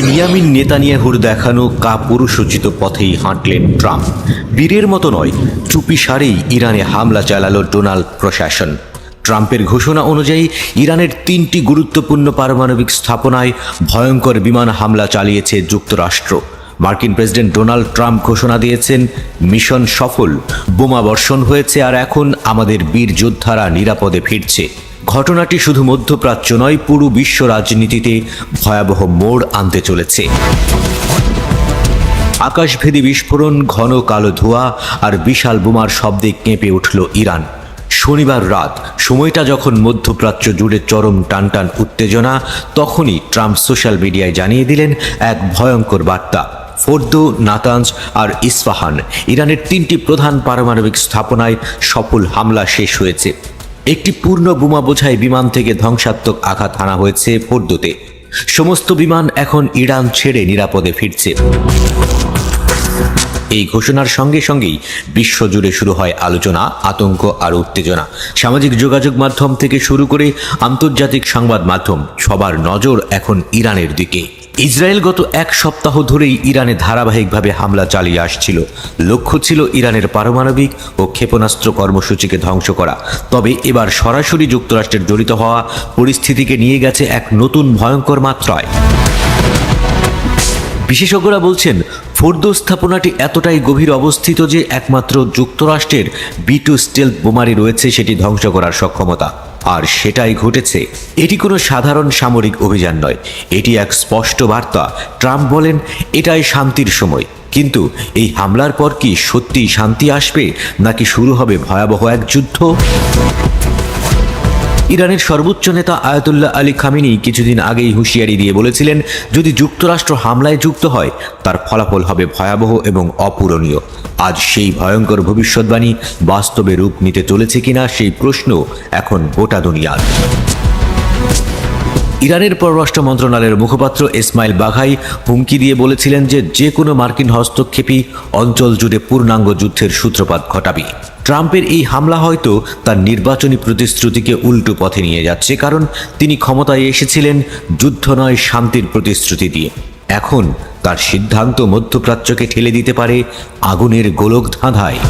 Benjamin নেতানিয়াহুর দেখানো কাপুরুষোচিত পথেই হাঁটলেন ট্রাম্প। বীরের মতো নয়, চুপি সারেই ইরানে হামলা চালালো ডোনাল্ড প্রশাসন। ট্রাম্পের ঘোষণা অনুযায়ী, ইরানের তিনটি গুরুত্বপূর্ণ পারমাণবিক স্থাপনায় ভয়ঙ্কর বিমান হামলা চালিয়েছে যুক্তরাষ্ট্র। মার্কিন প্রেসিডেন্ট ডোনাল্ড ট্রাম্প ঘোষণা দিয়েছেন, মিশন সফল, বোমা বর্ষণ হয়েছে আর এখন আমাদের বীর যোদ্ধারা নিরাপদে ফিরছে। ঘটনাটি শুধু মধ্যপ্রাচ্য নয়, পুরো বিশ্ব রাজনীতিতে ভয়াবহ মোড় আনতে চলেছে। আকাশভেদী বিস্ফোরণ, ঘন কালো ধোঁয়া আর বিশাল বোমার শব্দে কেঁপে উঠল ইরান। শনিবার রাত, সময়টা যখন মধ্যপ্রাচ্য জুড়ে চরম টানটান উত্তেজনা, তখনই ট্রাম্প সোশ্যাল মিডিয়ায় জানিয়ে দিলেন এক ভয়ঙ্কর বার্তা। ফোর্দো নাতাঞ্জ আর ইস্ফাহান, ইরানের তিনটি প্রধান পারমাণবিক স্থাপনায় সফল হামলা শেষ হয়েছে। একটি পূর্ণ বোমা বোঝাই বিমান থেকে ধ্বংসাত্মক আঘাত হানা হয়েছে ফোর্দোতে। সমস্ত বিমান এখন ইরান ছেড়ে নিরাপদে ফিরছে। এই ঘোষণার সঙ্গে সঙ্গেই বিশ্বজুড়ে শুরু হয় আলোচনা, আতঙ্ক আর উত্তেজনা। সামাজিক যোগাযোগ মাধ্যম থেকে শুরু করে আন্তর্জাতিক সংবাদ মাধ্যম সবার নজর এখন ইরানের দিকে। ইসরায়েল গত এক সপ্তাহ ধরেই ইরানে ধারাবাহিকভাবে হামলা চালিয়ে আসছিল। লক্ষ্য ছিল ইরানের পারমাণবিক ও ক্ষেপণাস্ত্র কর্মসূচিকে ধ্বংস করা। তবে এবার সরাসরি যুক্তরাষ্ট্রের জড়িত হওয়া পরিস্থিতিকে নিয়ে গেছে এক নতুন ভয়ঙ্কর মাত্রায়। বিশেষজ্ঞরা বলছেন, ফোর্দো স্থাপনাটি এতটাই গভীর অবস্থিত যে একমাত্র যুক্তরাষ্ট্রের বি টু স্টেলথ বোমারি রয়েছে সেটি ধ্বংস করার সক্ষমতা। আর সেটাই ঘটেছে। এটি কোনো সাধারণ সামরিক অভিযান নয়। এটি এক স্পষ্ট বার্তা। ট্রাম্প বলেন, এটাই শান্তির সময়। কিন্তু এই হামলার পর কি সত্যিই শান্তি আসবে, নাকি শুরু হবে ভয়াবহ এক যুদ্ধ? ইরানের সর্বোচ্চ নেতা আয়াতুল্লাহ আলী খামিনি কিছুদিন আগেই হুঁশিয়ারি দিয়ে বলেছিলেন, যদি যুক্তরাষ্ট্র হামলায় যুক্ত হয়, তার ফলাফল হবে ভয়াবহ এবং অপূরণীয়। আজ সেই ভয়ঙ্কর ভবিষ্যৎবাণী বাস্তবে রূপ নিতে চলেছে কিনা সেই প্রশ্ন এখন গোটা দুনিয়ার। ইরানের পররাষ্ট্র মন্ত্রণালয়ের মুখপাত্র ইসমাইল বাঘাই হুমকি দিয়ে বলেছিলেন যে যে কোনো মার্কিন হস্তক্ষেপই অঞ্চল জুড়ে পূর্ণাঙ্গ যুদ্ধের সূত্রপাত ঘটাবে। ট্রাম্পের এই হামলা হয়তো তার নির্বাচনী প্রতিশ্রুতিকে উল্টো পথে নিয়ে যাচ্ছে, কারণ তিনি ক্ষমতায় এসেছিলেন যুদ্ধ নয়, শান্তির প্রতিশ্রুতি দিয়ে। এখন তার সিদ্ধান্ত মধ্যপ্রাচ্যকে ঠেলে দিতে পারে আগুনের গোলক ধাঁধায়